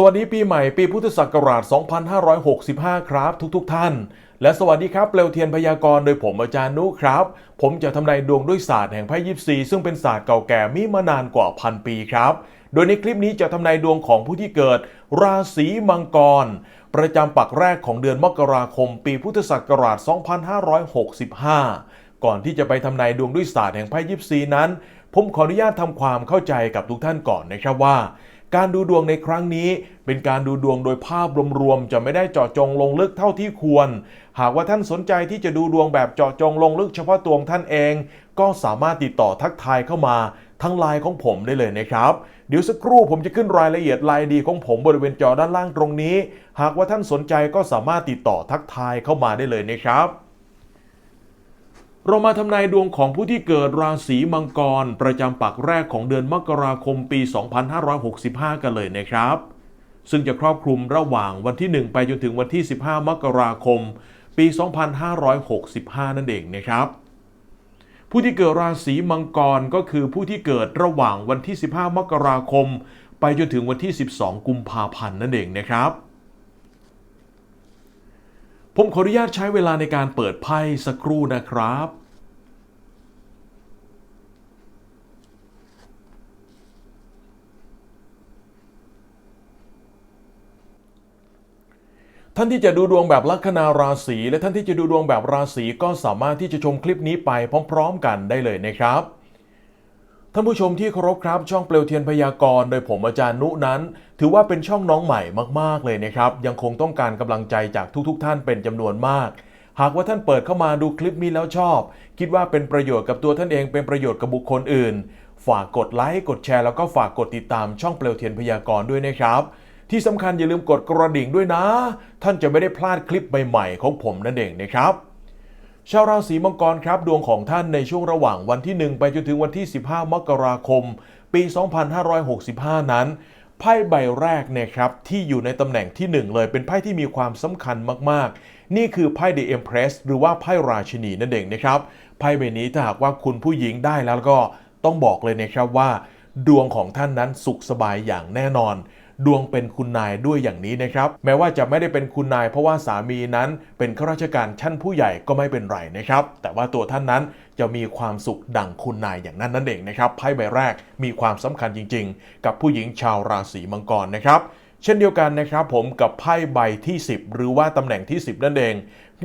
สวัสดีปีใหม่ปีพุทธศักราช 2565 ครับ ทุกๆทท่าน และสวัสดีครับเปลวเทียนพยากรณ์โดยผมอาจารย์นุครับ ผมจะทำนายดวงด้วยศาสตร์แห่งไพ่ยิปซีซึ่งเป็นศาสตร์เก่าแก่มีมานานกว่าพันปีครับ โดยในคลิปนี้จะทำนายดวงของผู้ที่เกิด ราศีมังกร ประจำปักแรกของเดือนมกราคม ปีพุทธศักราช 2565 ก่อนที่จะไปทำนายดวงด้วยศาสตร์แห่งไพ่ยิปซีนั้น ผมขออนุญาตทำความเข้าใจกับทุกท่านก่อนนะครับว่า การดูดวงในครั้งนี้ เป็นการดูดวงโดยภาพรวมๆจะไม่ได้เจาะจงลงลึกเท่าที่ควร หากว่าท่านสนใจที่จะดูดวงแบบเจาะจงลงลึกเฉพาะตัวของท่านเอง ก็สามารถติดต่อทักทายเข้ามาทั้งไลน์ของผมได้เลยนะครับ เดี๋ยวสักครู่ผมจะขึ้นรายละเอียดไลน์ดีของผมบริเวณจอด้านล่างตรงนี้ หากว่าท่านสนใจก็สามารถติดต่อทักทายเข้ามาได้เลยนะครับ เรามาทำนายดวงของผู้ที่เกิดราศีมังกร ประจำปักแรกของเดือนมกราคมปี 2565 กันเลยนะครับ ซึ่งจะครอบคลุมระหว่างวันที่ 1 ไปจนถึงวันที่ 15 มกราคม ปี 2565 นั่นเองนะครับ ผู้ที่เกิดราศีมังกรก็คือผู้ที่เกิดระหว่างวันที่ 15 มกราคม ไปจนถึงวันที่ 12 กุมภาพันธ์นั่นเองนะครับผมขออนุญาตใช้เวลาในการเปิดไพ่สักครู่นะครับ ท่านที่จะดูดวงแบบลัคนาราศีและท่านที่จะดูดวงแบบราศีก็สามารถที่จะชมคลิปนี้ไปพร้อม ๆ กันได้เลยนะครับ ท่านผู้ชมที่เคารพครับ ช่องเปลวเทียนพยากรณ์โดยผมอาจารย์นุนั้น ถือว่าเป็นช่องน้องใหม่มากๆเลยนะครับ ยังคงต้องการกำลังใจจากทุก ๆ ท่านเป็นจำนวนมาก หากว่าท่านเปิดเข้ามาดูคลิปนี้แล้วชอบ คิดว่าเป็นประโยชน์กับตัวท่านเองเป็นประโยชน์กับบุคคลอื่น ฝากกดไลค์กดแชร์แล้วก็ฝากกดติดตามช่องเปลวเทียนพยากรณ์ด้วยนะครับ ที่สำคัญอย่าลืมกดกระดิ่งด้วยนะ ท่านจะไม่ได้พลาดคลิปใหม่ๆของผมนั่นเองนะครับชาวราศีมังกรครับดวงของท่านในช่วงระหว่างวันที่ 1 ไปจนถึงวันที่ 15 มกราคม ปี 2565 นั้น ไพ่ใบแรกนี่ยครับที่อยู่ในตำแหน่งที่ 1 เลยเป็นไพ่ที่มีความสำคัญมากๆ นี่คือไพ่ The Empress หรือว่าไพ่ราชินีนั่นเองนะครับไพ่ใบนี้ถ้าหากว่าคุณผู้หญิงได้แล้วก็ต้องบอกเลยนะครับว่า ดวงของท่านนั้นสุขสบายอย่างแน่นอน ดวงเป็นคุณนายด้วยอย่างนี้นะครับ แม้ว่าจะไม่ได้เป็นคุณนาย เพราะว่าสามีนั้นเป็นข้าราชการชั้นผู้ใหญ่ก็ไม่เป็นไรนะครับ แต่ว่าตัวท่านนั้นจะมีความสุขดั่งคุณนายอย่างนั้นนั่นเองนะครับไพ่ใบแรกมีความสำคัญจริง ๆ กับผู้หญิงชาวราศีมังกรนะครับเช่นเดียวกันนะครับผมกับไพ่ใบที่ 10 หรือว่าตำแหน่งที่ 10 นั่นเอง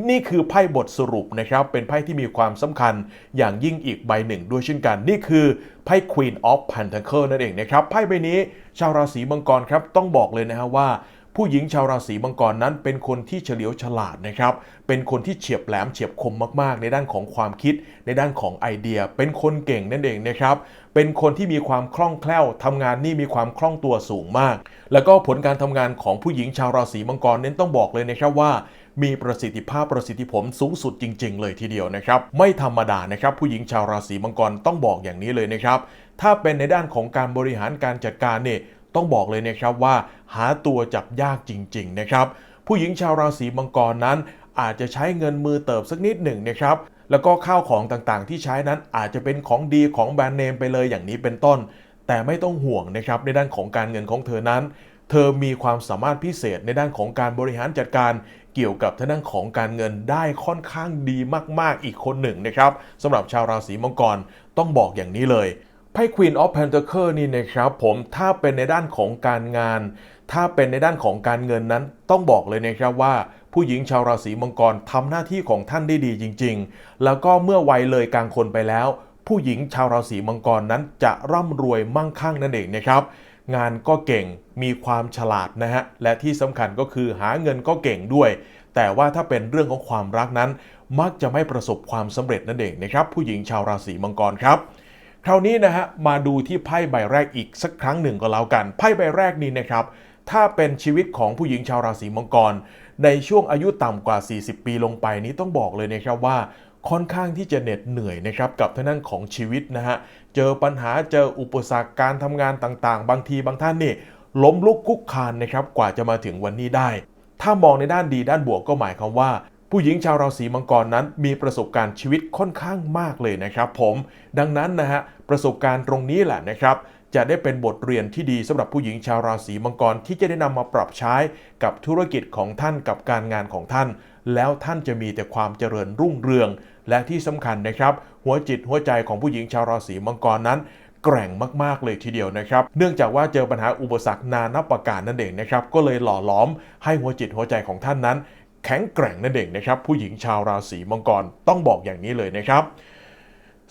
นี่คือไพ่บทสรุปนะครับ เป็นไพ่ที่มีความสำคัญอย่างยิ่งอีกใบหนึ่งด้วยเช่นกัน นี่คือไพ่ Queen of Pentacle นั่นเองนะครับ ไพ่ใบนี้ชาวราศีมังกรครับต้องบอกเลยนะฮะว่าผู้หญิงชาวราศีมังกรนั้นเป็นคนที่เฉลียวฉลาดนะครับ เป็นคนที่เฉียบแหลมเฉียบคมมากๆ ในด้านของความคิด ในด้านของไอเดีย เป็นคนเก่งนั่นเองนะครับ เป็นคนที่มีความคล่องแคล่วทำงานนี่มีความคล่องตัวสูงมาก แล้วก็ผลการทำงานของผู้หญิงชาวราศีมังกรเน้นต้องบอกเลยนะครับว่า มีประสิทธิภาพประสิทธิผลสูงสุดจริง ๆ เลยทีเดียวนะครับ ไม่ธรรมดานะครับ ผู้หญิงชาวราศีมังกรต้องบอกอย่างนี้เลยนะครับ ถ้าเป็นในด้านของการบริหารการจัดการเนี่ยต้องบอกเลยนะครับว่า หาตัวจับยากจริง ๆ นะครับ ผู้หญิงชาวราศีมังกรนั้น อาจจะใช้เงินมือเติบสักนิดหนึ่งนะครับแล้วก็ข้าวของต่างๆ ที่ใช้นั้นอาจจะเป็นของดีของแบรนด์เนมไปเลยอย่างนี้เป็นต้น แต่ไม่ต้องห่วงนะครับในด้านของการเงินของเธอนั้น เธอมีความสามารถพิเศษในด้านของการบริหารจัดการ เกี่ยวกับทางด้านของการเงินได้ค่อนข้างดีมาก ๆ อีกคนหนึ่งนะครับสำหรับชาวราศีมังกรต้องบอกอย่างนี้เลยไพ่ Queen of Pentacle นี่นะครับผมถ้าเป็นในด้านของการงาน ถ้าเป็นในด้านของการเงินนั้นต้องบอกเลยนะครับว่าผู้หญิงชาวราศีมังกรทำหน้าที่ของท่านได้ดีจริง ๆ แล้วก็เมื่อวัยเลยกลางคนไปแล้ว ผู้หญิงชาวราศีมังกรนั้นจะร่ำรวยมั่งคั่งนั่นเองนะครับ งานก็เก่งมีความฉลาดนะฮะและที่สำคัญก็คือหาเงินก็เก่งด้วย แต่ว่าถ้าเป็นเรื่องของความรักนั้น มักจะไม่ประสบความสำเร็จนั่นเองนะครับ ผู้หญิงชาวราศีมังกรครับ คราวนี้นะฮะมาดูที่ไพ่ใบแรกอีกสักครั้งหนึ่งก็แล้วกันไพ่ใบแรกนี้นะครับถ้าเป็นชีวิตของผู้หญิงชาวราศีมังกร ในช่วงอายุต่ำกว่า 40 ปีลงไปนี้ต้องบอกเลยนะครับว่า ค่อนข้างที่จะเหน็ดเหนื่อยนะครับกับท่านั่นของชีวิตนะฮะ เจอปัญหาเจออุปสรรคการทำงานต่างๆ บางทีบางท่านนี่ล้มลุกคุกคานนะครับกว่าจะมาถึงวันนี้ได้ ถ้ามองในด้านดีด้านบวกก็หมายความว่า ผู้หญิงชาวราศีมังกรนั้นมีประสบการณ์ชีวิตค่อนข้างมากเลยนะครับ ผมดังนั้นนะฮะประสบการณ์ตรงนี้แหละนะครับจะได้เป็นบทเรียนที่ดีสำหรับผู้หญิงชาวราศีมังกรที่จะได้นำมาปรับใช้กับธุรกิจของท่านกับการงานของท่าน แล้วท่านจะมีแต่ความเจริญรุ่งเรือง และที่สำคัญนะครับ หัวจิตหัวใจของผู้หญิงชาวราศีมังกรนั้น แกร่งมาก ๆ เลยทีเดียวนะครับ เนื่องจากว่าเจอปัญหาอุปสรรคนานับประการนั่นเองนะครับ ก็เลยหล่อหลอมให้หัวจิตหัวใจของท่านนั้น แข็งแกร่งนั่นเองนะครับ ผู้หญิงชาวราศีมังกรต้องบอกอย่างนี้เลยนะครับ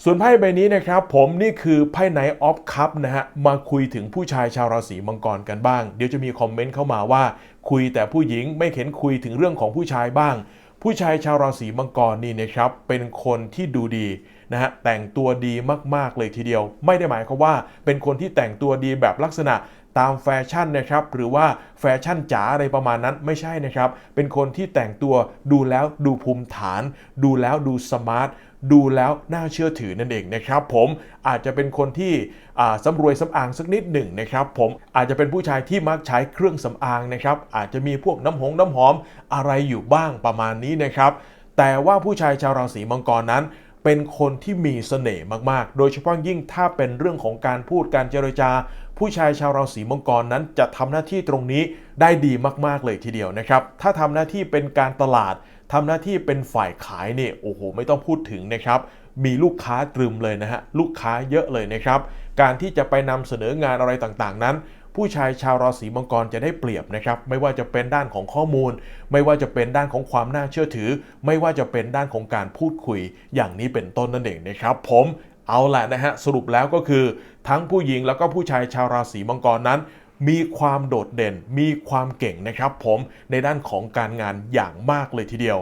ส่วนไพ่ใบนี้นะครับผมนี่คือไพ่ไนออฟคัพนะฮะมาคุยถึงผู้ชายชาวราศีมังกรกันบ้าง เดี๋ยวจะมีคอมเมนต์เข้ามาว่า คุยแต่ผู้หญิงไม่เข็นคุยถึงเรื่องของผู้ชายบ้าง ผู้ชายชาวราศีมังกรนี่นะครับเป็นคนที่ดูดีนะฮะแต่งตัวดีมากๆเลยทีเดียว ไม่ได้หมายความว่าเป็นคนที่แต่งตัวดีแบบลักษณะตามแฟชั่นนะครับหรือว่าแฟชั่นจ๋าอะไรประมาณนั้นไม่ใช่นะครับ เป็นคนที่แต่งตัวดูแล้วดูภูมิฐาน ดูแล้วดูสมาร์ท ดูแล้วน่าเชื่อถือนั่นเองนะครับผมอาจจะเป็นคนที่อ่าสำรวยสำอางสักนิดหนึ่งนะครับผมอาจจะเป็นผู้ชายที่มักใช้เครื่องสำอางนะครับอาจจะมีพวกน้ำหงน้ำหอมอะไรอยู่บ้างประมาณนี้นะครับแต่ว่าผู้ชายชาวราศีมังกรนั้นเป็นคนที่มีเสน่ห์มากๆ โดยเฉพาะยิ่งถ้าเป็นเรื่องของการพูดการเจรจา ผู้ชายชาวราศีมังกรนั้นจะทำหน้าที่ตรงนี้ได้ดีมากๆเลยทีเดียวนะครับ ถ้าทำหน้าที่เป็นการตลาด ทำหน้าที่เป็นฝ่ายขายเนี่ยโอ้โหไม่ต้องพูดถึงนะครับ มีลูกค้าตรึมเลยนะฮะลูกค้าเยอะเลยนะครับ การที่จะไปนำเสนองานอะไรต่างๆ นั้น ผู้ชายชาวราศีมังกรจะได้เปรียบนะครับ ไม่ว่าจะเป็นด้านของข้อมูล ไม่ว่าจะเป็นด้านของความน่าเชื่อถือ ไม่ว่าจะเป็นด้านของการพูดคุย อย่างนี้เป็นต้นนั่นเองนะครับ ผมเอาแหละนะฮะสรุปแล้วก็คือ ทั้งผู้หญิงแล้วก็ผู้ชายชาวราศีมังกรนั้น มีความโดดเด่น มีความเก่งนะครับผมในด้านของการงานอย่างมากเลยทีเดียว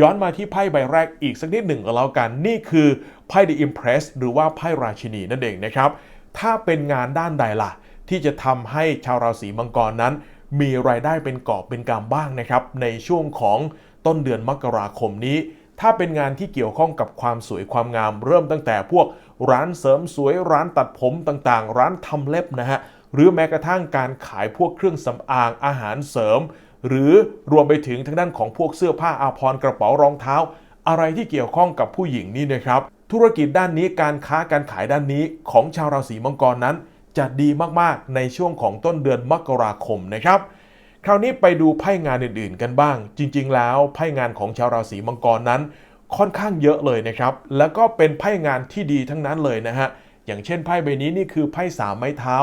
ย้อนมาที่ไพ่ใบแรกอีกสักนิดหนึ่งก็แล้วกัน นี่คือไพ่ The Impress หรือว่าไพ่ราชินีนั่นเองนะครับ ถ้าเป็นงานด้านใดล่ะ ที่จะทำให้ชาวราศีมังกรนั้น มีรายได้เป็นกอบเป็นกำบ้างนะครับ ในช่วงของต้นเดือนมกราคมนี้ถ้าเป็นงานที่เกี่ยวข้องกับความสวยความงามเริ่มตั้งแต่พวกร้านเสริมสวยร้านตัดผมต่างๆ ร้านทำเล็บนะฮะ หรือแม้กระทั่งการขายพวกเครื่องสำอางอาหารเสริม หรือรวมไปถึงทางด้านของพวกเสื้อผ้าอาภรณ์กระเป๋ารองเท้า อะไรที่เกี่ยวข้องกับผู้หญิงนี่นะครับ ธุรกิจด้านนี้การค้าการขายด้านนี้ของชาวราศีมังกรนั้น จะดีมากๆในช่วงของต้นเดือนมกราคมนะครับคราวนี้ไปดูไพ่งานอื่นๆ กันบ้าง จริง ๆ แล้วไพ่งานของชาวราศีมังกรนั้น ค่อนข้างเยอะเลยนะครับ แล้วก็เป็นไพ่งานที่ดีทั้งนั้นเลยนะฮะ อย่างเช่นไพ่ใบนี้นี่คือไพ่สามไม้เท้า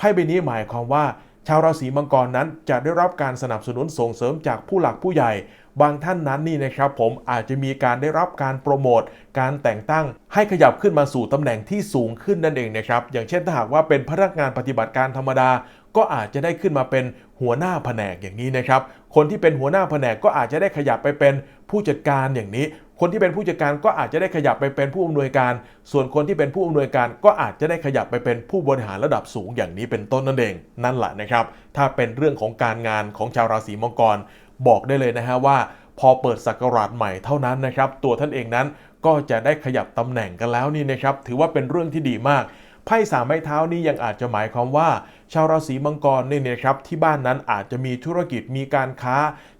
ไพ่ใบนี้หมายความว่า ชาวราศีมังกรนั้นจะได้รับการสนับสนุนส่งเสริมจากผู้หลักผู้ใหญ่ บางท่านนั้นนี่นะครับผมอาจจะมีการได้รับการโปรโมทการแต่งตั้ง ให้ขยับขึ้นมาสู่ตำแหน่งที่สูงขึ้นนั่นเองนะครับอย่างเช่นถ้าหากว่าเป็นพนักงานปฏิบัติการธรรมดาก็อาจจะได้ขึ้นมาเป็นหัวหน้าแผนกอย่างนี้นะครับ คนที่เป็นหัวหน้าแผนกก็อาจจะได้ขยับไปเป็นผู้จัดการอย่างนี้ คนที่เป็นผู้จัดการก็อาจจะได้ขยับไปเป็นผู้อำนวยการ ส่วนคนที่เป็นผู้อำนวยการก็อาจจะได้ขยับไปเป็นผู้บริหารระดับสูงอย่างนี้เป็นต้นนั่นเอง นั่นแหละนะครับ ถ้าเป็นเรื่องของการงานของชาวราศีมังกร บอกได้เลยนะฮะว่า พอเปิดศักราชใหม่เท่านั้นนะครับ ตัวท่านเองนั้นก็จะได้ขยับตำแหน่งกันแล้วนี่นะครับ ถือว่าเป็นเรื่องที่ดีมากไพ่สามไม้เท้านี้ยังอาจจะหมายความว่า ชาวราศีมังกรเนี่ยนะครับที่บ้านนั้นอาจจะมีธุรกิจมีการค้า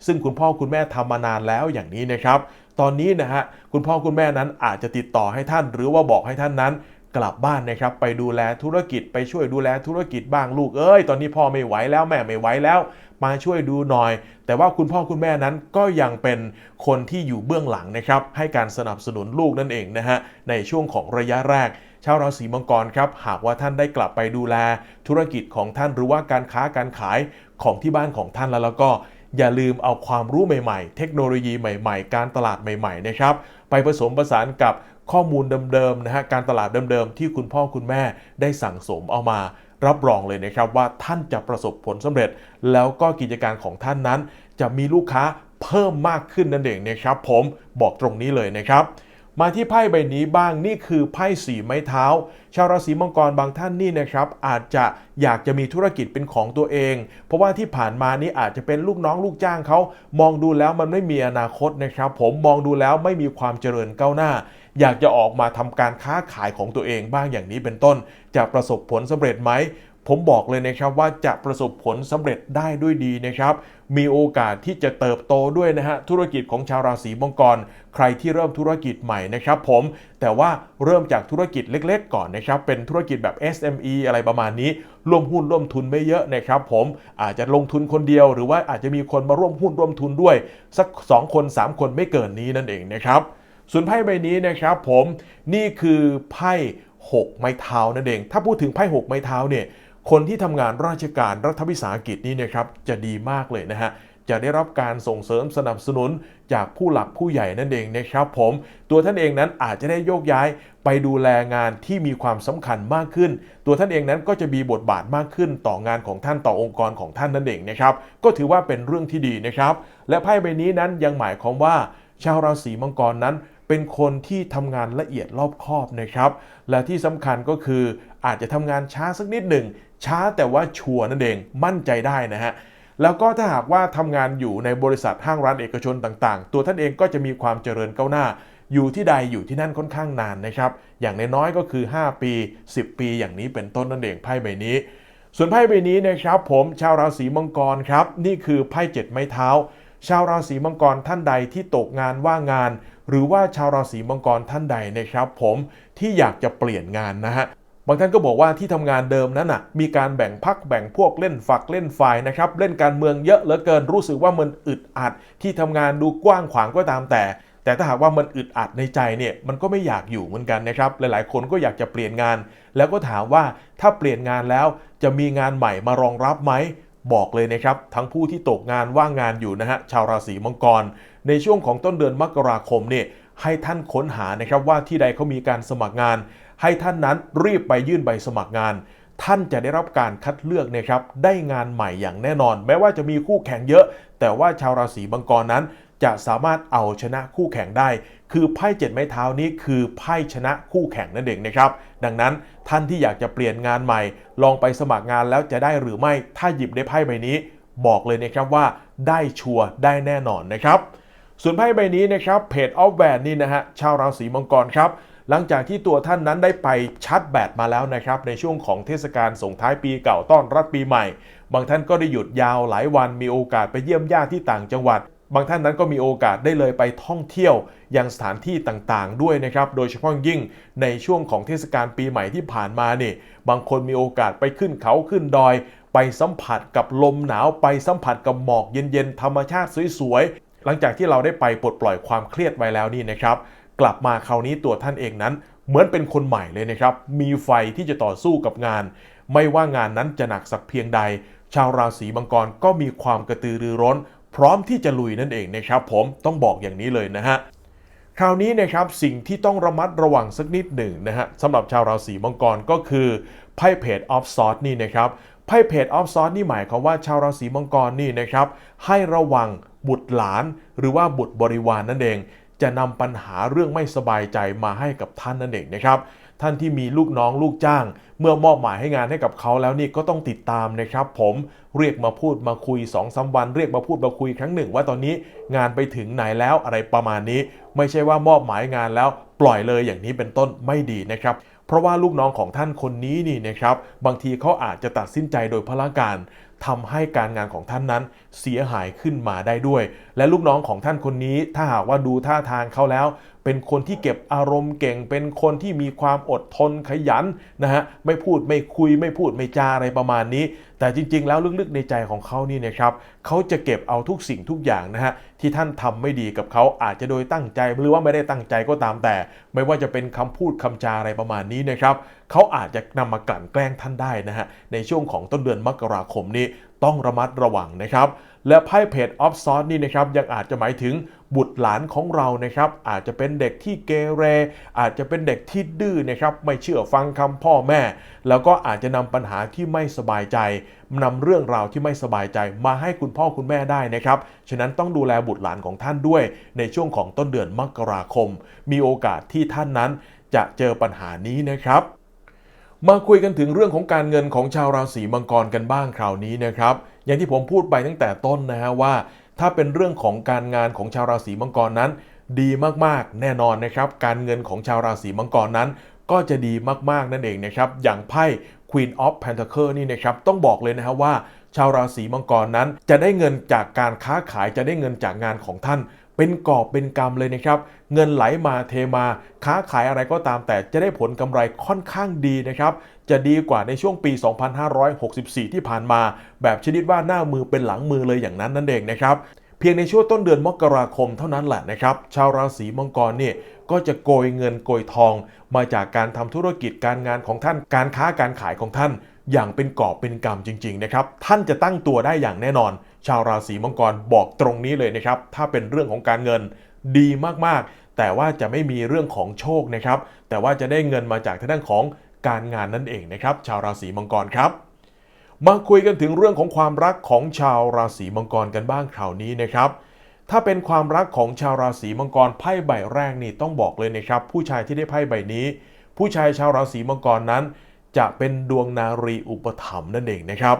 ซึ่งคุณพ่อคุณแม่ทำมานานแล้วอย่างนี้นะครับ ตอนนี้นะฮะคุณพ่อคุณแม่นั้นอาจจะติดต่อให้ท่าน หรือว่าบอกให้ท่านนั้นกลับบ้านนะครับไปดูแลธุรกิจไปช่วยดูแลธุรกิจบ้างลูกเอ้ยตอนนี้พ่อไม่ไหวแล้วแม่ไม่ไหวแล้ว มาช่วยดูหน่อย แต่ว่าคุณพ่อคุณแม่นั้นก็ยังเป็นคนที่อยู่เบื้องหลังนะครับให้การสนับสนุนลูกนั่นเองนะฮะในช่วงของระยะแรกชาวราศีมังกรครับหากว่าท่านได้กลับไปดูแลธุรกิจของท่านหรือว่าการค้าการขายของที่บ้านของท่านแล้วแล้วก็ อย่าลืมเอาความรู้ใหม่ๆ เทคโนโลยีใหม่ ๆ การตลาดใหม่ๆนะครับไปผสมผสานกับข้อมูลเดิมๆนะฮะการตลาดเดิมๆ ที่คุณพ่อคุณแม่ได้สั่งสมเอามารับรองเลยนะครับว่าท่านจะประสบผลสำเร็จ แล้วก็กิจการของท่านนั้น จะมีลูกค้าเพิ่มมากขึ้นนั่นเองนะครับ ผมบอกตรงนี้เลยนะครับ มาที่ไพ่ใบนี้บ้างนี่คือไพ่สีไม้เท้า ชาวราศีมังกรบางท่านนี่นะครับ อาจจะอยากจะมีธุรกิจเป็นของตัวเอง เพราะว่าที่ผ่านมานี่อาจจะเป็นลูกน้องลูกจ้างเขามองดูแล้วมันไม่มีอนาคตนะครับ ผมมองดูแล้วไม่มีความเจริญก้าวหน้า อยากจะออกมาทำการค้าขายของตัวเองบ้างอย่างนี้เป็นต้น จะประสบผลสำเร็จไหม ผมบอกเลยนะครับว่าจะประสบผลสำเร็จได้ด้วยดีนะครับ มีโอกาสที่จะเติบโตด้วยนะฮะธุรกิจของชาวราศีมังกร ใครที่เริ่มธุรกิจใหม่นะครับ ผมแต่ว่าเริ่มจากธุรกิจเล็กๆ ก่อนนะครับ เป็นธุรกิจแบบ SME อะไรประมาณนี้ร่วมหุ้นร่วมทุนไม่เยอะนะครับผมอาจจะลงทุนคนเดียว หรือว่าอาจจะมีคนมาร่วมหุ้นร่วมทุนด้วย สัก 2 คน 3 คนไม่เกินนี้นั่นเองนะครับส่วนไพ่ใบนี้นะครับผมนี่คือไพ่ 6 ไม้เท้านั่นเอง ถ้าพูดถึงไพ่6ไม้เท้าเนี่ยคนที่ทำงานราชการรัฐวิสาหกิจนี่นะครับจะดีมากเลยนะฮะจะได้รับการส่งเสริมสนับสนุนจากผู้หลักผู้ใหญ่นั่นเองนะครับผม ตัวท่านเองนั้นอาจจะได้โยกย้ายไปดูแลงานที่มีความสำคัญมากขึ้น ตัวท่านเองนั้นก็จะมีบทบาทมากขึ้นต่องานของท่านต่อองค์กรของท่านนั่นเองนะครับ ก็ถือว่าเป็นเรื่องที่ดีนะครับ และไพ่ใบนี้นั้นยังหมายความว่า ชาวราศีมังกรนั้น เป็นคนที่ทำงานละเอียดรอบคอบนะครับ และที่สำคัญก็คืออาจจะทำงานช้าสักนิดหนึ่ง ช้าแต่ว่าชัวร์นั่นเองมั่นใจได้นะฮะแล้วก็ถ้าหากว่าทำงานอยู่ในบริษัทห้างร้านเอกชนต่างๆ ตัวท่านเองก็จะมีความเจริญก้าวหน้า อยู่ที่ใดอยู่ที่นั่นค่อนข้างนานนะครับ อย่างน้อยๆก็คือ 5 ปี 10 ปีอย่างนี้เป็นต้นนั่นเองไพ่ใบนี้ ส่วนไพ่ใบนี้นะครับ ผมชาวราศีมังกรครับ นี่คือไพ่เจ็ดไม้เท้า ชาวราศีมังกรท่านใดที่ตกงานว่างงาน หรือว่าชาวราศีมังกรท่านใดนะครับ ผมที่อยากจะเปลี่ยนงานนะฮะบางท่านก็บอกว่าที่ทำงานเดิมนั้นน่ะมีการแบ่งพักแบ่งพวกเล่นฝักเล่นฝ่ายนะครับเล่นการเมืองเยอะเหลือเกินรู้สึกว่ามันอึดอัด ที่ทำงานดูกว้างขวางก็ตามแต่ แต่ถ้าหากว่ามันอึดอัดในใจเนี่ยมันก็ไม่อยากอยู่เหมือนกันนะครับหลายๆ คนก็อยากจะเปลี่ยนงาน แล้วก็ถามว่าถ้าเปลี่ยนงานแล้วจะมีงานใหม่มารองรับไหม บอกเลยนะครับ ทั้งผู้ที่ตกงานว่างงานอยู่นะฮะชาวราศีมังกร ในช่วงของต้นเดือนมกราคมเนี่ยให้ท่านค้นหานะครับว่าที่ใดเขามีการสมัครงาน ให้ท่านนั้นรีบไปยื่นใบสมัครงาน ท่านจะได้รับการคัดเลือกนะครับได้งานใหม่อย่างแน่นอน แม้ว่าจะมีคู่แข่งเยอะ แต่ว่าชาวราศีมังกรนั้น จะสามารถเอาชนะคู่แข่งได้ คือไพ่เจ็ดไม้เท้านี้คือไพ่ชนะคู่แข่งนั่นเองนะครับ ดังนั้นท่านที่อยากจะเปลี่ยนงานใหม่ ลองไปสมัครงานแล้วจะได้หรือไม่ถ้าหยิบได้ไพ่ใบนี้ บอกเลยนะครับว่าได้ชัวร์ได้แน่นอนนะครับส่วนไพ่ใบนี้นะครับเพจออฟแวนนี่นะฮะชาวราศีมังกรครับหลังจากที่ตัวท่านนั้นได้ไปชัดแบตมาแล้วนะครับในช่วงของเทศกาลส่งท้ายปีเก่าต้อนรับปีใหม่ บางท่านก็ได้หยุดยาวหลายวันมีโอกาสไปเยี่ยมญาติที่ต่างจังหวัด บางท่านนั้นก็มีโอกาสได้เลยไปท่องเที่ยวยังสถานที่ต่างๆ ด้วยนะครับ โดยเฉพาะยิ่งในช่วงของเทศกาลปีใหม่ที่ผ่านมาเนี่ยบางคนมีโอกาสไปขึ้นเขาขึ้นดอย ไปสัมผัสกับลมหนาวไปสัมผัสกับหมอกเย็นๆ ธรรมชาติสวยๆ หลังจากที่เราได้ไปปลดปล่อยความเครียดไว้แล้วนี่นะครับ กลับมาคราวนี้ตัวท่านเองนั้น เหมือนเป็นคนใหม่เลยนะครับ มีไฟที่จะต่อสู้กับงาน ไม่ว่างานนั้นจะหนักสักเพียงใด ชาวราศีมังกรก็มีความกระตือรือร้น พร้อมที่จะลุยนั่นเองนะครับผมต้องบอกอย่างนี้เลยนะฮะคราวนี้นะครับสิ่งที่ต้องระมัดระวังสักนิดหนึ่งนะฮะสำหรับชาวราศีมังกรก็คือไพ่เพจออฟซอร์นี่นะครับไพ่เพจออฟซอร์นี่หมายความว่าชาวราศีมังกรนี่นะครับให้ระวังบุตรหลาน หรือว่าบุตรบริวารนนั่นเอง จะนำปัญหาเรื่องไม่สบายใจมาให้กับท่านนั่นเองนะครับท่านที่มีลูกน้องลูกจ้าง เมื่อมอบหมายให้งานให้กับเขาแล้วนี่ก็ต้องติดตามนะครับ ผมเรียกมาพูดมาคุย2อสาวัน เรียกมาพูดมาคุยครั้งหนึ่ง ว่าตอนนี้งานไปถึงไหนแล้วอะไรประมาณนี้ ไม่ใช่ว่ามอบหมายงานแล้วปล่อยเลยอย่างนี้เป็นต้นไม่ดีนะครับเพราะว่าลูกน้องของท่านคนนี้นี่นะครับ บางทีเขาอาจจะตัดสินใจโดยพละการทำให้การงานของท่านนั้นเสียหายขึ้นมาได้ด้วย และลูกน้องของท่านคนนี้ถ้าหากว่าดูท่าทางเขาแล้ว เป็นคนที่เก็บอารมณ์เก่ง เป็นคนที่มีความอดทนขยันนะฮะไม่พูดไม่คุยไม่พูดไม่จาอะไรประมาณนี้ แต่จริง ๆ แล้วลึกๆในใจของเขานี่นะครับเขาจะเก็บเอาทุกสิ่งทุกอย่างนะฮะที่ท่านทำไม่ดีกับเขาอาจจะโดยตั้งใจหรือว่าไม่ได้ตั้งใจก็ตามแต่ ไม่ว่าจะเป็นคำพูดคำจาอะไรประมาณนี้นะครับเขาอาจจะนำมากลั่นแกล้งท่านได้นะฮะในช่วงของต้นเดือนมกราคมนี้ต้องระมัดระวังนะครับ และไพ่เพจออฟซอร์นี่นะครับยังอาจจะหมายถึง บุตรหลานของเรานะครับอาจจะเป็นเด็กที่เกเร อาจจะเป็นเด็กที่ดื้อนะครับไม่เชื่อฟังคำพ่อแม่ แล้วก็อาจจะนำปัญหาที่ไม่สบายใจนำเรื่องราวที่ไม่สบายใจมาให้คุณพ่อคุณแม่ได้นะครับฉะนั้นต้องดูแลบุตรหลานของท่านด้วยในช่วงของต้นเดือนมกราคม มีโอกาสที่ท่านนั้นจะเจอปัญหานี้นะครับมาคุยกันถึงเรื่องของการเงินของชาวราศีมังกรกันบ้างคราวนี้นะครับ อย่างที่ผมพูดไปตั้งแต่ต้นนะฮะว่า ถ้าเป็นเรื่องของการงานของชาวราศีมังกรนั้น ดีมากๆ แน่นอนนะครับ การเงินของชาวราศีมังกรนั้น ก็จะดีมากๆนั่นเองนะครับ อย่างไพ่ Queen of Pentacle นี่นะครับ ต้องบอกเลยนะฮะว่า ชาวราศีมังกรนั้น จะได้เงินจากการค้าขายจะได้เงินจากงานของท่าน เป็นกอบเป็นกำเลยนะครับ เงินไหลมาเทมาค้าขายอะไรก็ตามแต่จะได้ผลกำไรค่อนข้างดีนะครับ จะดีกว่าในช่วงปี 2564 ที่ผ่านมา แบบชนิดว่าหน้ามือเป็นหลังมือเลยอย่างนั้นนั่นเองนะครับเพียงในช่วงต้นเดือนมกราคมเท่านั้นแหละนะครับ ชาวราศีมังกรเนี่ยก็จะโกยเงินโกยทอง มาจากการทำธุรกิจการงานของท่านการค้าการขายของท่าน อย่างเป็นกอบเป็นกำจริง ๆ นะครับ ท่านจะตั้งตัวได้อย่างแน่นอน ชาวราศีมังกรบอกตรงนี้เลยนะครับ ถ้าเป็นเรื่องของการเงินดีมากๆ แต่ว่าจะไม่มีเรื่องของโชคนะครับ แต่ว่าจะได้เงินมาจากทางด้านของการงานนั่นเองนะครับ ชาวราศีมังกรครับ มาคุยกันถึงเรื่องของความรักของชาวราศีมังกรกันบ้างคราวนี้นะครับถ้าเป็นความรักของชาวราศีมังกรไพ่ใบแรกนี่ต้องบอกเลยนะครับ ผู้ชายที่ได้ไพ่ใบนี้ ผู้ชายชาวราศีมังกรนั้น จะเป็นดวงนารีอุปถัมภ์นั่นเองนะครับ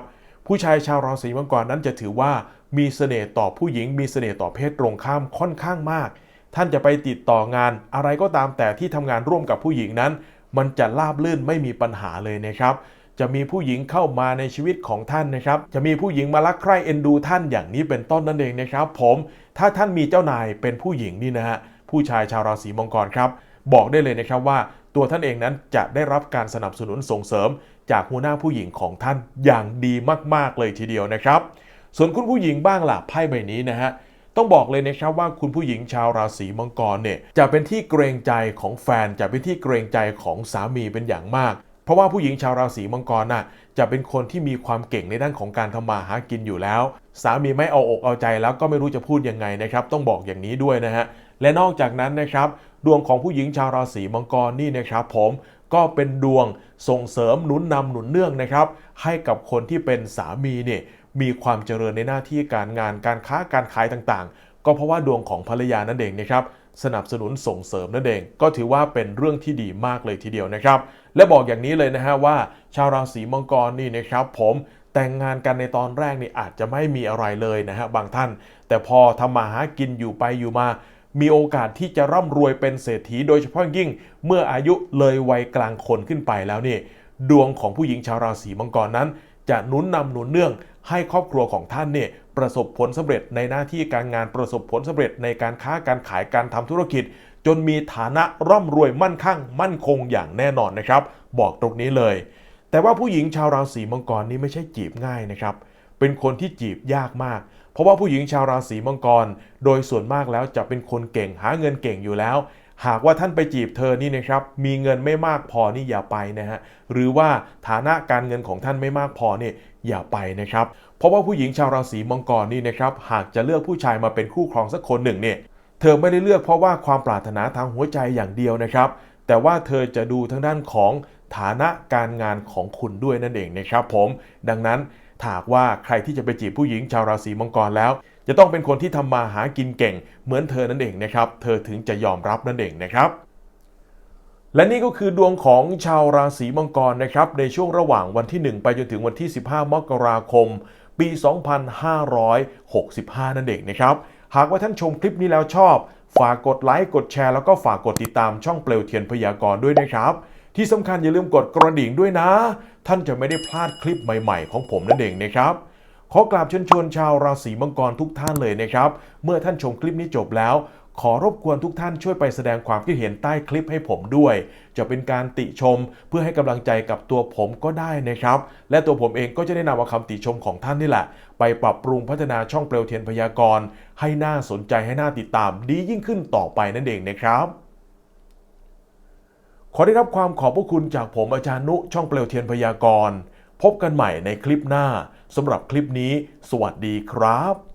ผู้ชายชาวราศีมังกรนั้นจะถือว่ามีเสน่ห์ต่อผู้หญิง มีเสน่ห์ต่อเพศตรงข้ามค่อนข้างมาก ท่านจะไปติดต่องานอะไรก็ตามแต่ที่ทำงานร่วมกับผู้หญิงนั้น มันจะราบลื่นไม่มีปัญหาเลยนะครับ จะมีผู้หญิงเข้ามาในชีวิตของท่านนะครับ จะมีผู้หญิงมารักใคร่เอ็นดูท่านอย่างนี้เป็นต้นนั่นเองนะครับ ผมถ้าท่านมีเจ้านายเป็นผู้หญิงนี่นะฮะผู้ชายชาวราศีมังกรครับ บอกได้เลยนะครับว่าตัวท่านเองนั้นจะได้รับการสนับสนุนส่งเสริม จากหัวหน้าผู้หญิงของท่านอย่างดีมากๆเลยทีเดียวนะครับ ส่วนคุณผู้หญิงบ้างล่ะไพ่ใบนี้นะฮะต้องบอกเลยนะครับว่าคุณผู้หญิงชาวราศีมังกรเนี่ยจะเป็นที่เกรงใจของแฟนจะเป็นที่เกรงใจของสามีเป็นอย่างมาก เพราะว่าผู้หญิงชาวราศีมังกรน่ะจะเป็นคนที่มีความเก่งในด้านของการทำมาหากินอยู่แล้ว สามีไม่เอาอกเอาใจแล้วก็ไม่รู้จะพูดยังไงนะครับ ต้องบอกอย่างนี้ด้วยนะฮะและนอกจากนั้นนะครับดวงของผู้หญิงชาวราศีมังกรนี่นะครับผม ก็เป็นดวงส่งเสริมหนุนนำหนุนเนื่องนะครับ ให้กับคนที่เป็นสามีเนี่ยมีความเจริญในหน้าที่การงานการค้าการขายต่างๆ ก็เพราะว่าดวงของภรรยานั่นเองนะครับสนับสนุนส่งเสริมนั่นเอง ก็ถือว่าเป็นเรื่องที่ดีมากเลยทีเดียวนะครับ และบอกอย่างนี้เลยนะฮะว่า ชาวราศีมังกรนี่นะครับ ผมแต่งงานกันในตอนแรกนี่อาจจะไม่มีอะไรเลยนะฮะบางท่าน แต่พอทำมาหากินอยู่ไปอยู่มา มีโอกาสที่จะร่ำรวยเป็นเศรษฐีโดยเฉพาะยิ่งเมื่ออายุเลยวัยกลางคนขึ้นไปแล้วนี่ ดวงของผู้หญิงชาวราศีมังกรนั้น จะหนุนนำหนุนเนื่องให้ครอบครัวของท่านเนี่ยประสบผลสำเร็จในหน้าที่การงานประสบผลสำเร็จในการค้าการขายการทำธุรกิจ จนมีฐานะร่ำรวยมั่นคั่ง มั่นคงอย่างแน่นอนนะครับ บอกตรงนี้เลย แต่ว่าผู้หญิงชาวราศีมังกรนี่ไม่ใช่จีบง่ายนะครับ เป็นคนที่จีบยากมาก เพราะว่าผู้หญิงชาวราศีมังกร โดยส่วนมากแล้วจะเป็นคนเก่งหาเงินเก่งอยู่แล้ว หากว่าท่านไปจีบเธอนี่นะครับ มีเงินไม่มากพอนี่อย่าไปนะฮะหรือว่าฐานะการเงินของท่านไม่มากพอเนี่ยอย่าไปนะครับ เพราะว่าผู้หญิงชาวราศีมังกรนี่นะครับหากจะเลือกผู้ชายมาเป็นคู่ครองสักคนหนึ่งเนี่ยเธอไม่ได้เลือกเพราะว่าความปรารถนาทางหัวใจอย่างเดียวนะครับ แต่ว่าเธอจะดูทางด้านของฐานะการงานของคุณด้วยนั่นเองนะครับผม ดังนั้น ถ้ากว่าใครที่จะไปจีบผู้หญิงชาวราศีมังกรแล้ว จะต้องเป็นคนที่ทำมาหากินเก่ง เหมือนเธอนั่นเองนะครับ เธอถึงจะยอมรับนั่นเองนะครับและนี่ก็คือดวงของชาวราศีมังกรนะครับ ในช่วงระหว่างวันที่ 1 ไปจนถึงวันที่ 15 มกราคม ปี 2565 นั่นเองนะครับ หากว่าท่านชมคลิปนี้แล้วชอบ ฝากกดไลค์กดแชร์แล้วก็ฝากกดติดตามช่องเปลวเทียนพยากรณ์ด้วยนะครับ ที่สำคัญอย่าลืมกดกระดิ่งด้วยนะ ท่านจะไม่ได้พลาดคลิปใหม่ๆ ของผมนั่นเองนะครับขอกราบเชิญชวนชาวราศีมังกรทุกท่านเลยนะครับ เมื่อท่านชมคลิปนี้จบแล้ว ขอรบกวนทุกท่านช่วยไปแสดงความคิดเห็นใต้คลิปให้ผมด้วย จะเป็นการติชมเพื่อให้กำลังใจกับตัวผมก็ได้นะครับ และตัวผมเองก็จะได้นำเอาคำติชมของท่านนี่แหละ ไปปรับปรุงพัฒนาช่องเปลวเทียนพยากรณ์ให้น่าสนใจให้น่าติดตามดียิ่งขึ้นต่อไปนั่นเองนะครับ ขอได้รับความขอบพระคุณจากผมอาจารย์นุช่องเปลวเทียนพยากรณ์ พบกันใหม่ในคลิปหน้าสำหรับคลิปนี้ สวัสดีครับ